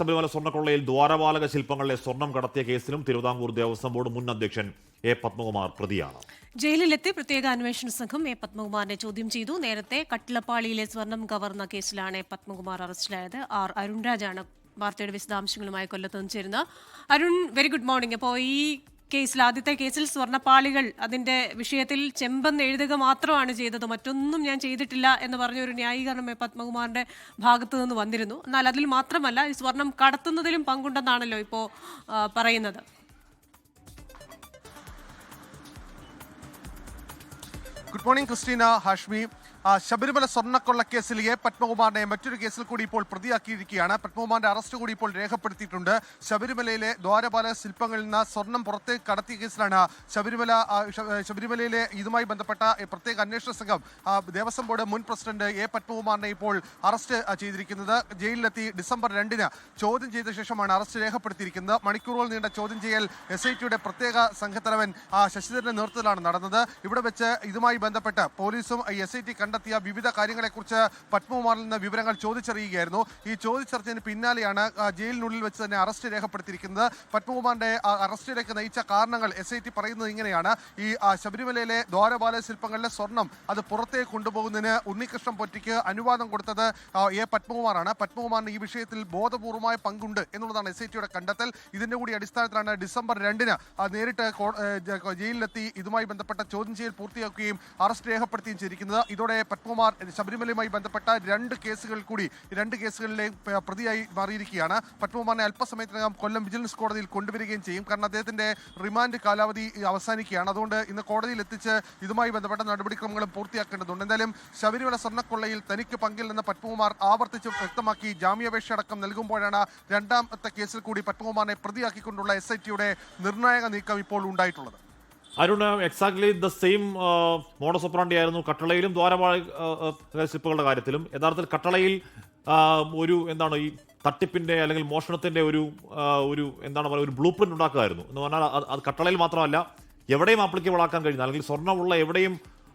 ശബരിമല സ്വർണക്കൊള്ളയിൽ ദ്വാരപാലക ശില്പങ്ങളിലെ സ്വർണം കടത്തിയ കേസിലും തിരുവിതാംകൂർ ദേവസ്വം ബോർഡ് മുൻ അധ്യക്ഷൻ എ പത്മകുമാർ പ്രതിയാണ്. ജയിലിലെത്തി പ്രത്യേക അന്വേഷണ സംഘം എ പത്മകുമാറിനെ ചോദ്യം ചെയ്തു. നേരത്തെ കട്ടിലപ്പാളിയിലെ സ്വർണം കവർന്ന കേസിലാണ് എ പത്മകുമാർ അറസ്റ്റിലായത്. ആർ അരുൺരാജാണ് വാർത്തയുടെ വിശദാംശങ്ങളുമായി കൊല്ലത്ത് നിന്ന് ചേരുന്നത്. അരുൺ വെരി ഗുഡ് മോർണിംഗ് അപ്പോൾ ഈ കേസിൽ ആദ്യത്തെ കേസിൽ സ്വർണപ്പാളികൾ അതിന്റെ വിഷയത്തിൽ ചെമ്പെന്ന് എഴുതുക മാത്രമാണ് ചെയ്തത്. മറ്റൊന്നും ഞാൻ ചെയ്തിട്ടില്ല എന്ന് പറഞ്ഞ ഒരു ന്യായീകരണം പത്മകുമാറിന്റെ ഭാഗത്തു നിന്ന് വന്നിരുന്നു. എന്നാൽ അതിൽ മാത്രമല്ല ഈ സ്വർണം കടത്തുന്നതിലും പങ്കുണ്ടെന്നാണല്ലോ ഇപ്പോൾ പറയുന്നത്. ഗുഡ് മോർണിംഗ് ക്രിസ്റ്റീന ഹാഷ്മി ആ, സ്വർണക്കൊള്ള കേസിൽ എ. പത്മകുമാറിനെ മറ്റൊരു കേസിൽ കൂടി ഇപ്പോൾ പ്രതിയാക്കിയിരിക്കുകയാണ്. പത്മകുമാറിന്റെ അറസ്റ്റ് കൂടി ഇപ്പോൾ രേഖപ്പെടുത്തിയിട്ടുണ്ട്. ശബരിമലയിലെ ദ്വാരപാല ശില്പങ്ങളിൽ നിന്ന് സ്വർണം പുറത്തേക്ക് കടത്തിയ കേസിലാണ് ശബരിമല ശബരിമലയിലെ ഇതുമായി ബന്ധപ്പെട്ട പ്രത്യേക അന്വേഷണ സംഘം ദേവസ്വം ബോർഡ് മുൻ പ്രസിഡന്റ് എ. പത്മകുമാറിനെ ഇപ്പോൾ അറസ്റ്റ് ചെയ്തിരിക്കുന്നത്. ജയിലിലെത്തി ഡിസംബർ രണ്ടിന് ചോദ്യം ചെയ്ത ശേഷമാണ് അറസ്റ്റ് രേഖപ്പെടുത്തിയിരിക്കുന്നത്. മണിക്കൂറുകൾ നീണ്ട ചോദ്യം ചെയ്യൽ എസ് ഐ ടിയുടെ പ്രത്യേക സംഘത്തലവൻ ശശിധരന്റെ നേതൃത്വത്തിലാണ് നടന്നത്. ഇവിടെ വെച്ച് ഇതുമായി ബന്ധപ്പെട്ട് പോലീസും എസ് ഐ ടി കണ്ടെത്തിയ വിവിധ കാര്യങ്ങളെക്കുറിച്ച് പത്മകുമാറിൽ നിന്ന് വിവരങ്ങൾ ചോദിച്ചറിയുകയായിരുന്നു. ഈ ചോദിച്ചറിഞ്ഞതിന് പിന്നാലെയാണ് ജയിലിനുള്ളിൽ വെച്ച് തന്നെ അറസ്റ്റ് രേഖപ്പെടുത്തിയിരിക്കുന്നത്. പത്മകുമാറിന്റെ അറസ്റ്റിലേക്ക് നയിച്ച കാരണങ്ങൾ എസ് ഐ ടി പറയുന്നത് ഇങ്ങനെയാണ്. ഈ ശബരിമലയിലെ ദ്വാരപാല ശില്പങ്ങളിലെ സ്വർണം അത് പുറത്തേക്ക് കൊണ്ടുപോകുന്നതിന് ഉണ്ണികൃഷ്ണൻ പൊറ്റിക്ക് അനുവാദം കൊടുത്തത് എ പത്മകുമാറാണ്. പത്മകുമാറിന് ഈ വിഷയത്തിൽ ബോധപൂർവമായ പങ്കുണ്ട് എന്നുള്ളതാണ് എസ് ഐ ടിയുടെ കണ്ടെത്തൽ. ഇതിന്റെ കൂടി അടിസ്ഥാനത്തിലാണ് ഡിസംബർ രണ്ടിന് നേരിട്ട് ജയിലിലെത്തി ഇതുമായി ബന്ധപ്പെട്ട ചോദ്യം ചെയ്യൽ പൂർത്തിയാക്കുകയും അറസ്റ്റ് രേഖപ്പെടുത്തുകയും ചെയ്തിരിക്കുന്നത്. ഇതോടെ പത്മകുമാർ ശബരിമലയുമായി ബന്ധപ്പെട്ട രണ്ട് കേസുകൾ കൂടി രണ്ട് കേസുകളിലെ പ്രതിയായി മാറിയിരിക്കുകയാണ്. പത്മകുമാറിനെ അല്പസമയത്തിനകം കൊല്ലം വിജിലൻസ് കോടതിയിൽ കൊണ്ടുവരികയും ചെയ്യും. കാരണം അദ്ദേഹത്തിന്റെ റിമാൻഡ് കാലാവധി അവസാനിക്കുകയാണ്. അതുകൊണ്ട് ഇന്ന് കോടതിയിൽ എത്തിച്ച് ഇതുമായി ബന്ധപ്പെട്ട നടപടിക്രമങ്ങളും പൂർത്തിയാക്കേണ്ടതുണ്ട്. എന്തായാലും ശബരിമല സ്വർണക്കൊള്ളയിൽ തനിക്ക് പങ്കില്ലെന്ന് പത്മകുമാർ ആവർത്തിച്ച് വ്യക്തമാക്കി. ജാമ്യാപേക്ഷ അടക്കം നൽകുമ്പോഴാണ് രണ്ടാമത്തെ കേസിൽ കൂടി പത്മകുമാറിനെ പ്രതിയാക്കിക്കൊണ്ടുള്ള എസ് ഐ ടിയുടെ നിർണായക നീക്കം ഇപ്പോൾ ഉണ്ടായിട്ടുള്ളത്. Arun exactly the same modus operandi ആയിരുന്നു കട്ടളയിലും ദ്വാരപാല സിപ്പുകളുടെ കാര്യത്തിലും. യഥാർത്ഥത്തിൽ കട്ടളയിൽ ഒരു എന്താണ് ഈ തട്ടിപ്പിന്റെ അല്ലെങ്കിൽ മോഷണത്തിന്റെ ഒരു ഒരു എന്താണ് പറയുക ഒരു ബ്ലൂ പ്രിന്റ് ഉണ്ടാക്കുമായിരുന്നു എന്ന് പറഞ്ഞാൽ അത് കട്ടളയിൽ മാത്രമല്ല എവിടെയും ആപ്ലിക്കബിൾ ആക്കാൻ കഴിയുന്ന അല്ലെങ്കിൽ സ്വർണമുള്ള എവിടെയും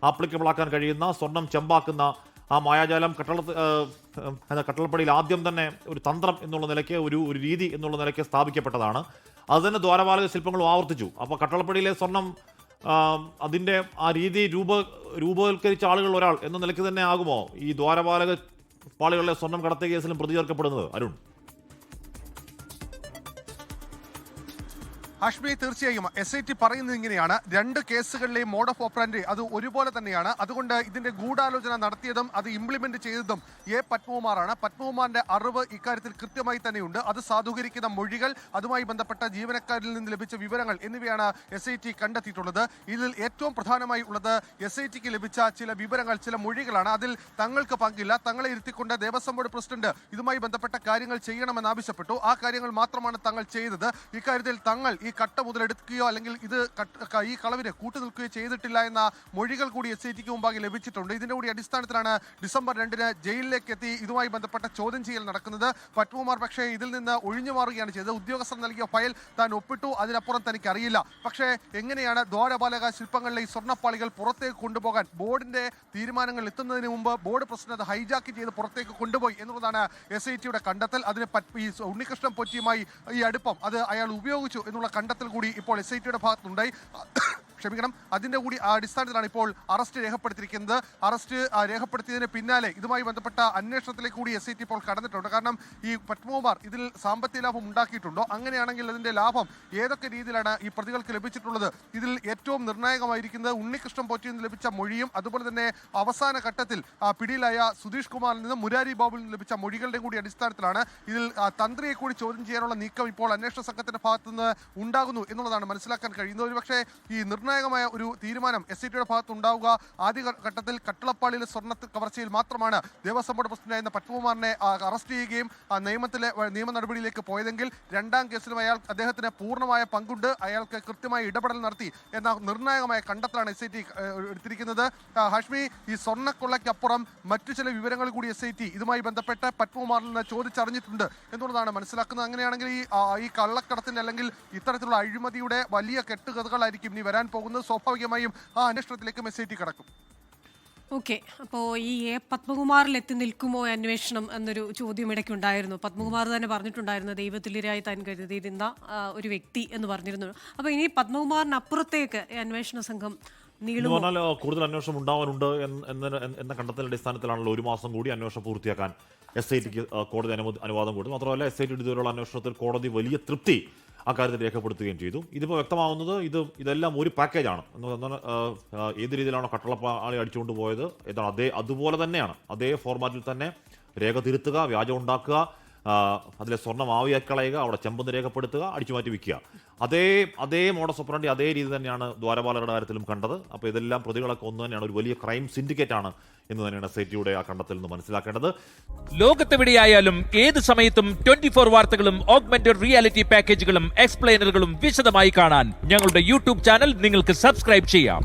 ആപ്ലിക്കബിൾ ആക്കാൻ കഴിയുന്ന സ്വർണം ചെമ്പാക്കുന്ന ആ മായാജാലം കട്ടള കട്ടളപ്പടിയിൽ ആദ്യം തന്നെ ഒരു തന്ത്രം എന്നുള്ള നിലയ്ക്ക് ഒരു ഒരു രീതി എന്നുള്ള നിലയ്ക്ക് സ്ഥാപിക്കപ്പെട്ടതാണ്. അത് തന്നെ ദ്വാരപാലക ശില്പങ്ങളും ആവർത്തിച്ചു. അപ്പോൾ കട്ടളപ്പടിയിലെ സ്വർണം അതിന്റെ ആ രീതി രൂപ രൂപവൽക്കരിച്ച ആളുകൾ ഒരാൾ എന്ന നിലയ്ക്ക് തന്നെ ആകുമോ ഈ ദ്വാരപാലക പാളികളിലെ സ്വർണം കടത്തിയ കേസിലും പ്രതി ചേർക്കപ്പെടുന്നത് അരുൺ. ഹാഷ്മി തീർച്ചയായും എസ് ഐ ടി പറയുന്നത് ഇങ്ങനെയാണ്. രണ്ട് കേസുകളിലെയും മോഡ് ഓഫ് ഓപ്പറാൻഡ് അത് ഒരുപോലെ തന്നെയാണ്. അതുകൊണ്ട് ഇതിന്റെ ഗൂഢാലോചന നടത്തിയതും അത് ഇംപ്ലിമെന്റ് ചെയ്തതും എ പത്മകുമാറാണ്. പത്മകുമാറിന്റെ അറിവ് ഇക്കാര്യത്തിൽ കൃത്യമായി തന്നെയുണ്ട്. അത് സാധൂകരിക്കുന്ന മൊഴികൾ അതുമായി ബന്ധപ്പെട്ട ജീവനക്കാരിൽ നിന്ന് ലഭിച്ച വിവരങ്ങൾ എന്നിവയാണ് എസ് ഐ ടി കണ്ടെത്തിയിട്ടുള്ളത്. ഇതിൽ ഏറ്റവും പ്രധാനമായി ഉള്ളത് എസ് ഐ ടിക്ക് ലഭിച്ച ചില വിവരങ്ങൾ ചില മൊഴികളാണ്. അതിൽ തങ്ങൾക്ക് പങ്കില്ല. തങ്ങളെ ഇരുത്തിക്കൊണ്ട് ദേവസ്വം ബോർഡ് പ്രസിഡന്റ് ഇതുമായി ബന്ധപ്പെട്ട കാര്യങ്ങൾ ചെയ്യണമെന്ന് ആവശ്യപ്പെട്ടു. ആ കാര്യങ്ങൾ മാത്രമാണ് തങ്ങൾ ചെയ്തത്. ഇക്കാര്യത്തിൽ തങ്ങൾ ഈ കട്ട മുതലെടുക്കുകയോ അല്ലെങ്കിൽ ഇത് ഈ കളവിനെ കൂട്ടു കൂട്ടുനിൽക്കുകയോ ചെയ്തിട്ടില്ല എന്ന മൊഴികൾ കൂടി എസ് ഐ ടിക്ക് മുമ്പാകെ ലഭിച്ചിട്ടുണ്ട്. ഇതിന്റെ കൂടി അടിസ്ഥാനത്തിലാണ് ഡിസംബർ രണ്ടിന് ജയിലിലേക്ക് എത്തി ഇതുമായി ബന്ധപ്പെട്ട ചോദ്യം ചെയ്യൽ നടക്കുന്നത്. പത്മകുമാർ പക്ഷേ ഇതിൽ നിന്ന് ഒഴിഞ്ഞു മാറുകയാണ് ചെയ്തത്. ഉദ്യോഗസ്ഥർ നൽകിയ ഫയൽ താൻ ഒപ്പിട്ടു. അതിനപ്പുറം തനിക്ക് അറിയില്ല പക്ഷേ എങ്ങനെയാണ് ദ്വാരപാലക ശില്പങ്ങളിലെ ഈ സ്വർണപ്പാളികൾ പുറത്തേക്ക് കൊണ്ടുപോകാൻ ബോർഡിന്റെ തീരുമാനങ്ങൾ എത്തുന്നതിന് മുമ്പ് ബോർഡ് പ്രസിഡന്റ് അത് ഹൈജാക്ക് ചെയ്ത് പുറത്തേക്ക് കൊണ്ടുപോയി എന്നുള്ളതാണ് എസ് ഐ ടിയുടെ കണ്ടെത്തൽ. അതിന് ഈ ഉണ്ണികൃഷ്ണൻ പൊറ്റിയുമായി ഈ അടുപ്പം അത് അയാൾ ഉപയോഗിച്ചു എന്നുള്ള കണ്ടെത്തൽ കൂടി ഇപ്പോൾ എസ് ഐ ടിയുടെ ഭാഗത്തുണ്ടായി ക്ഷമിക്കണം. അതിന്റെ കൂടി അടിസ്ഥാനത്തിലാണ് ഇപ്പോൾ അറസ്റ്റ് രേഖപ്പെടുത്തിയിരിക്കുന്നത്. അറസ്റ്റ് രേഖപ്പെടുത്തിയതിന് പിന്നാലെ ഇതുമായി ബന്ധപ്പെട്ട അന്വേഷണത്തിലേക്ക് കൂടി എസ് ടി ഇപ്പോൾ കടന്നിട്ടുണ്ട്. കാരണം ഈ പത്മകുമാർ ഇതിൽ സാമ്പത്തിക ലാഭം ഉണ്ടാക്കിയിട്ടുണ്ടോ? അങ്ങനെയാണെങ്കിൽ അതിന്റെ ലാഭം ഏതൊക്കെ രീതിയിലാണ് ഈ പ്രതികൾക്ക് ലഭിച്ചിട്ടുള്ളത്? ഇതിൽ ഏറ്റവും നിർണായകമായിരിക്കുന്നത് ഉണ്ണികൃഷ്ണൻ പോറ്റിയിൽ നിന്ന് ലഭിച്ച മൊഴിയും അതുപോലെ തന്നെ അവസാന ഘട്ടത്തിൽ പിടിയിലായ സുധീഷ് കുമാറിൽ നിന്ന് മുരാരി ബാബുവിൽ നിന്ന് ലഭിച്ച മൊഴികളുടെ കൂടി അടിസ്ഥാനത്തിലാണ് ഇതിൽ തന്ത്രിയെ കൂടി ചോദ്യം ചെയ്യാനുള്ള നീക്കം ഇപ്പോൾ അന്വേഷണ സംഘത്തിന്റെ ഭാഗത്തുനിന്ന് ഉണ്ടാകുന്നു എന്നുള്ളതാണ് മനസ്സിലാക്കാൻ കഴിയുന്നത്. ഒരുപക്ഷെ ഈ നിർണായകമായ ഒരു തീരുമാനം എസ് സി ടിയുടെ ഭാഗത്ത് ഉണ്ടാവുക ആദ്യ ഘട്ടത്തിൽ കട്ടിളപ്പാളിയിലെ സ്വർണ കവർച്ചയിൽ മാത്രമാണ് ദേവസ്വം ബോർഡ് പ്രസിഡന്റായിരുന്ന പത്മകുമാറിനെ അറസ്റ്റ് ചെയ്യുകയും നിയമത്തിലെ നിയമ നടപടിയിലേക്ക് പോയതെങ്കിൽ രണ്ടാം കേസിലും അയാൾ അദ്ദേഹത്തിന് പൂർണമായ പങ്കുണ്ട്. അയാൾക്ക് കൃത്യമായ ഇടപെടൽ നടത്തി എന്ന നിർണായകമായ കണ്ടെത്തലാണ് എസ് ഐ ടി എടുത്തിരിക്കുന്നത്. ഹാഷ്മി ഈ സ്വർണക്കൊള്ളയ്ക്കപ്പുറം മറ്റു ചില വിവരങ്ങൾ കൂടി എസ് ഐ ടി ഇതുമായി ബന്ധപ്പെട്ട് പത്മകുമാറിൽ നിന്ന് ചോദിച്ചറിഞ്ഞിട്ടുണ്ട് എന്നുള്ളതാണ് മനസ്സിലാക്കുന്നത്. അങ്ങനെയാണെങ്കിൽ ഈ ഈ കള്ളക്കടത്തിന്റെ അല്ലെങ്കിൽ ഇത്തരത്തിലുള്ള അഴിമതിയുടെ വലിയ കെട്ടുകഥകളായിരിക്കും ഇനി വരാൻ പോകുന്നത്. സ്വാഭാവികമായും ആ അന്വേഷണത്തിലേക്ക് ടി കടക്കും. ഓക്കെ. അപ്പോൾ ഈ എ പത്മകുമാറിൽ എത്തി നിൽക്കുമോ അന്വേഷണം എന്നൊരു ചോദ്യം ഇടയ്ക്കുണ്ടായിരുന്നു പത്മകുമാർ തന്നെ പറഞ്ഞിട്ടുണ്ടായിരുന്നു ദൈവതുല്യരായി താൻ കരുതിയിരുന്ന ഒരു വ്യക്തി എന്ന് പറഞ്ഞിരുന്നു. അപ്പോൾ ഇനി പത്മകുമാറിനപ്പുറത്തേക്ക് ഈ അന്വേഷണ സംഘം പറഞ്ഞാൽ കൂടുതൽ അന്വേഷണം ഉണ്ടാവാനുണ്ട് എന്ന കണ്ടെത്തലിന്റെ കണ്ടെത്തൽ അടിസ്ഥാനത്തിലാണല്ലോ ഒരു മാസം കൂടി അന്വേഷണം പൂർത്തിയാക്കാൻ. എസ് ഐ ടിക്ക് കോടതി അനുമതി അനുവാദം കൊടുത്തു. മാത്രമല്ല എസ് ഐ ടി ഇതുവരെയുള്ള അന്വേഷണത്തിൽ കോടതി വലിയ തൃപ്തി അക്കാര്യത്തിൽ രേഖപ്പെടുത്തുകയും ചെയ്തു. ഇതിപ്പോൾ വ്യക്തമാവുന്നത് ഇത് ഇതെല്ലാം ഒരു പാക്കേജാണ്. ഏത് രീതിയിലാണോ കട്ടളപ്പാളി അടിച്ചുകൊണ്ട് പോയത്? ഇതാണ് അതേ അതുപോലെ തന്നെയാണ്. അതേ ഫോർമാറ്റിൽ തന്നെ രേഖ തിരുത്തുക വ്യാജം ഉണ്ടാക്കുക അതിലെ സ്വർണം ആവിയാക്കളയുക അവിടെ ചെമ്പെന്ന് രേഖപ്പെടുത്തുക അടിച്ചുമാറ്റി വിൽക്കുക. അതേ അതേ മോഡസ് ഓപ്പറണ്ടി അതേ രീതി തന്നെയാണ് ദ്വാരപാലകരുടെ കാര്യത്തിലും കണ്ടത്. അപ്പോൾ ഇതെല്ലാം പ്രതികളൊക്കെ ഒന്ന് തന്നെയാണ് ഒരു വലിയ ക്രൈം സിൻഡിക്കേറ്റ് ആണ് എന്ന് തന്നെയാണ് സെറ്റിയുടെ ആ കണ്ടെത്തൽ നിന്ന് മനസ്സിലാക്കേണ്ടത്. ലോകത്തെവിടെയായാലും ഏത് സമയത്തും ട്വന്റി ഫോർ വാർത്തകളും ഓഗ്മെന്റഡ് റിയാലിറ്റി പാക്കേജുകളും എക്സ്പ്ലെയിനറുകളും വിശദമായി കാണാൻ ഞങ്ങളുടെ യൂട്യൂബ് ചാനൽ നിങ്ങൾക്ക് സബ്സ്ക്രൈബ് ചെയ്യാം.